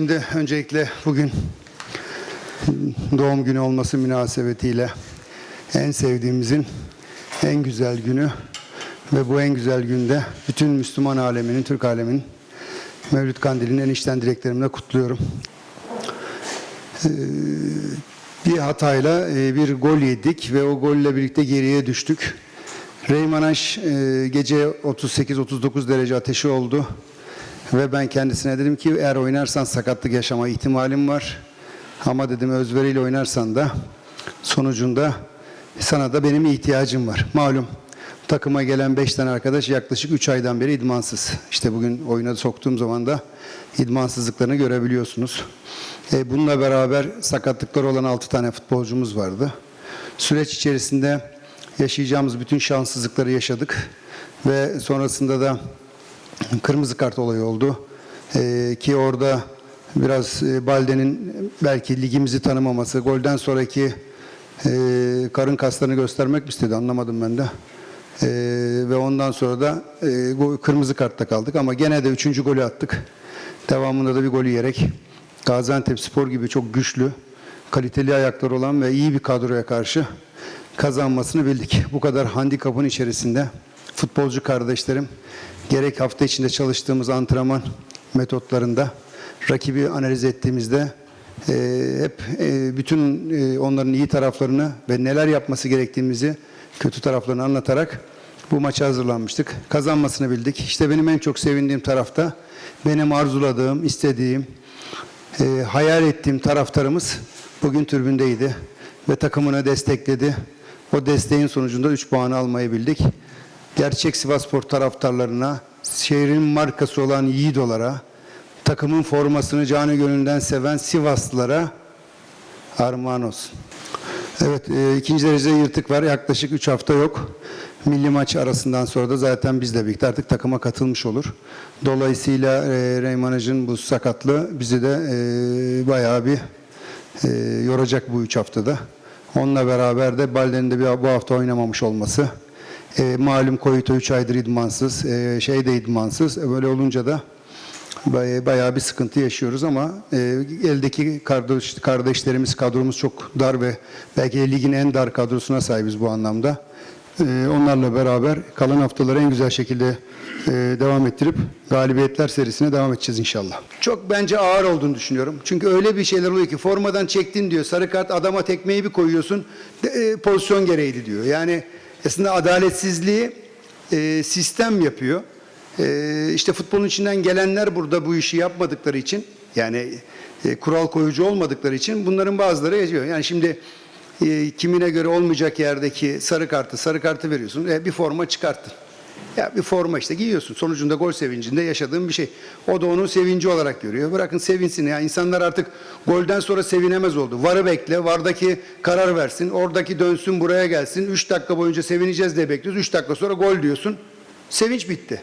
Şimdi öncelikle bugün doğum günü olması münasebetiyle en sevdiğimizin en güzel günü ve bu en güzel günde bütün Müslüman aleminin, Türk aleminin Mevlüt Kandili'nin en içten dileklerimle kutluyorum. Ee, bir hatayla e, bir gol yedik ve o golle birlikte geriye düştük. Reymanaj e, gece 38-39 derece ateşi oldu. Ve ben kendisine dedim ki eğer oynarsan sakatlık yaşama ihtimalim var. Ama dedim özveriyle oynarsan da sonucunda sana da benim ihtiyacım var. Malum takıma gelen 5 tane arkadaş yaklaşık 3 aydan beri idmansız. İşte bugün oyuna soktuğum zaman da idmansızlıklarını görebiliyorsunuz. E, bununla beraber sakatlıkları olan 6 tane futbolcumuz vardı. Süreç içerisinde yaşayacağımız bütün şanssızlıkları yaşadık ve sonrasında da kırmızı kart olayı oldu. Ee, ki orada biraz e, Balde'nin belki ligimizi tanımaması, golden sonraki e, karın kaslarını göstermek istedi anlamadım ben de. Ee, ve ondan sonra da e, kırmızı kartta kaldık ama gene de üçüncü golü attık. Devamında da bir golü yiyerek Gaziantep Spor gibi çok güçlü, kaliteli ayaklar olan ve iyi bir kadroya karşı kazanmasını bildik. Bu kadar handikapın içerisinde futbolcu kardeşlerim gerek hafta içinde çalıştığımız antrenman metotlarında rakibi analiz ettiğimizde e, hep e, bütün e, onların iyi taraflarını ve neler yapması gerektiğimizi kötü taraflarını anlatarak bu maça hazırlanmıştık. Kazanmasını bildik. İşte benim en çok sevindiğim tarafta benim arzuladığım, istediğim, e, hayal ettiğim taraftarımız bugün tribündeydi ve takımını destekledi. O desteğin sonucunda 3 puanı almayı bildik. Gerçek Sivasspor taraftarlarına, şehrin markası olan Yiğidolara, takımın formasını canı gönülden seven Sivaslılara armağan olsun. Evet, e, ikinci derece yırtık var. Yaklaşık 3 hafta yok. Milli maç arasından sonra da zaten bizle birlikte artık takıma katılmış olur. Dolayısıyla e, Reymanaj'ın bu sakatlığı bizi de e, bayağı bir e, yoracak bu 3 haftada. Onunla beraber de Balden'in de bir- bu hafta oynamamış olması. E, malum Koyuto 3 aydır idmansız, e, şey de idmansız. E, böyle olunca da Bay- bayağı bir sıkıntı yaşıyoruz ama e, eldeki kardeş, kardeşlerimiz kadromuz çok dar ve belki ligin en dar kadrosuna sahibiz bu anlamda. E, onlarla beraber kalan haftaları en güzel şekilde e, devam ettirip galibiyetler serisine devam edeceğiz inşallah. Çok bence ağır olduğunu düşünüyorum. Çünkü öyle bir şeyler oluyor ki formadan çektin diyor. Sarı kart adama tekmeyi bir koyuyorsun. de- e, pozisyon gereğiydi diyor. Yani aslında adaletsizliği e, sistem yapıyor. Ee, işte futbolun içinden gelenler burada bu işi yapmadıkları için yani e, kural koyucu olmadıkları için bunların bazıları yazıyor. Yani şimdi e, kimine göre olmayacak yerdeki sarı kartı sarı kartı veriyorsun. E, bir forma çıkarttın. Ya bir forma işte giyiyorsun. Sonucunda gol sevincinde yaşadığın bir şey. O da onun sevinci olarak görüyor. Bırakın sevinsin ya. İnsanlar artık golden sonra sevinemez oldu. Varı bekle. Vardaki karar versin. Oradaki dönsün buraya gelsin. 3 dakika boyunca sevineceğiz diye bekliyoruz. 3 dakika sonra gol diyorsun. Sevinç bitti.